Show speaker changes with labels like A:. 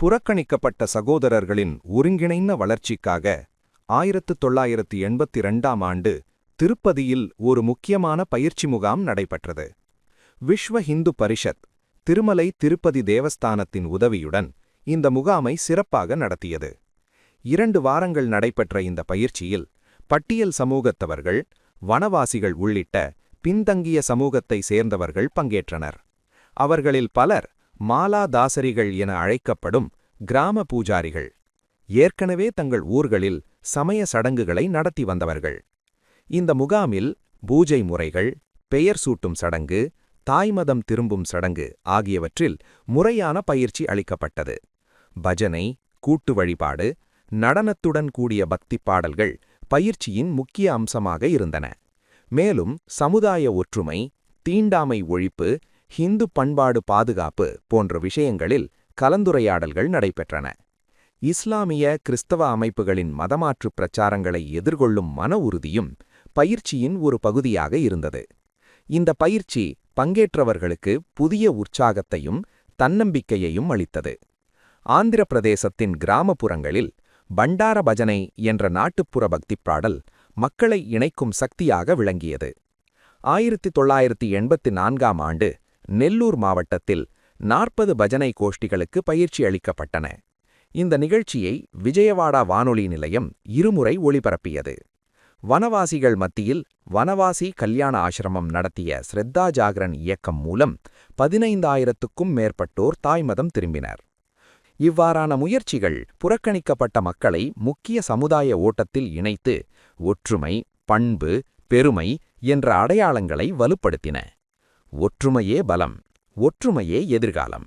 A: புறக்கணிக்கப்பட்ட சகோதரர்களின் ஒருங்கிணைந்த வளர்ச்சிக்காக ஆயிரத்து தொள்ளாயிரத்து எண்பத்தி ரெண்டாம் ஆண்டு திருப்பதியில் ஒரு முக்கியமான பயிற்சி முகாம் நடைபெற்றது. விஸ்வ ஹிந்து பரிஷத் திருமலை திருப்பதி தேவஸ்தானத்தின் உதவியுடன் இந்த முகாமை சிறப்பாக நடத்தியது. இரண்டு வாரங்கள் நடைபெற்ற இந்த பயிற்சியில் பட்டியல் சமூகத்தவர்கள் வனவாசிகள் உள்ளிட்ட பின்தங்கிய சமூகத்தை சேர்ந்தவர்கள் பங்கேற்றனர். அவர்களில் பலர் மாலா தாசரிகள் என அழைக்கப்படும் கிராம பூஜாரிகள் ஏற்கனவே தங்கள் ஊர்களில் சமய சடங்குகளை நடத்தி வந்தவர்கள். இந்த முகாமில் பூஜை முறைகள் பெயர் சூட்டும் சடங்கு தாய்மதம் திரும்பும் சடங்கு ஆகியவற்றில் முறையான பயிற்சி அளிக்கப்பட்டது. பஜனை கூட்டு வழிபாடு நடனத்துடன் கூடிய பக்தி பாடல்கள் பயிற்சியின் முக்கிய அம்சமாக இருந்தன. மேலும் சமுதாய ஒற்றுமை தீண்டாமை ஒழிப்பு ஹிந்து பண்பாடு பாதுகாப்பு போன்ற விஷயங்களில் கலந்துரையாடல்கள் நடைபெற்றன. இஸ்லாமிய கிறிஸ்தவ அமைப்புகளின் மதமாற்று பிரச்சாரங்களை எதிர்கொள்ளும் மன உறுதியும் பயிற்சியின் ஒரு பகுதியாக இருந்தது. இந்த பயிற்சி பங்கேற்றவர்களுக்கு புதிய உற்சாகத்தையும் தன்னம்பிக்கையையும் அளித்தது. ஆந்திர பிரதேசத்தின் கிராமப்புறங்களில் பண்டார பஜனை என்ற நாட்டுப்புற பக்திப் பாடல் மக்களை இணைக்கும் சக்தியாக விளங்கியது. ஆயிரத்தி தொள்ளாயிரத்தி எண்பத்தி நான்காம் ஆண்டு நெல்லூர் மாவட்டத்தில் நாற்பது பஜனை கோஷ்டிகளுக்கு பயிற்சி அளிக்கப்பட்டன. இந்த நிகழ்ச்சியை விஜயவாடா வானொலி நிலையம் இருமுறை ஒளிபரப்பியது. வனவாசிகள் மத்தியில் வனவாசி கல்யாண ஆசிரமம் நடத்திய ஸ்ரத்தா ஜாகரன் இயக்கம் மூலம் பதினைந்தாயிரத்துக்கும் மேற்பட்டோர் தாய்மதம் திரும்பினர். இவ்வாறான முயற்சிகள் புறக்கணிக்கப்பட்ட மக்களை முக்கிய சமுதாய ஓட்டத்தில் இணைத்து ஒற்றுமை பண்பு பெருமை என்ற அடையாளங்களை வலுப்படுத்தின. ஒற்றுமையே பலம் ஒற்றுமையே எதிர்காலம்.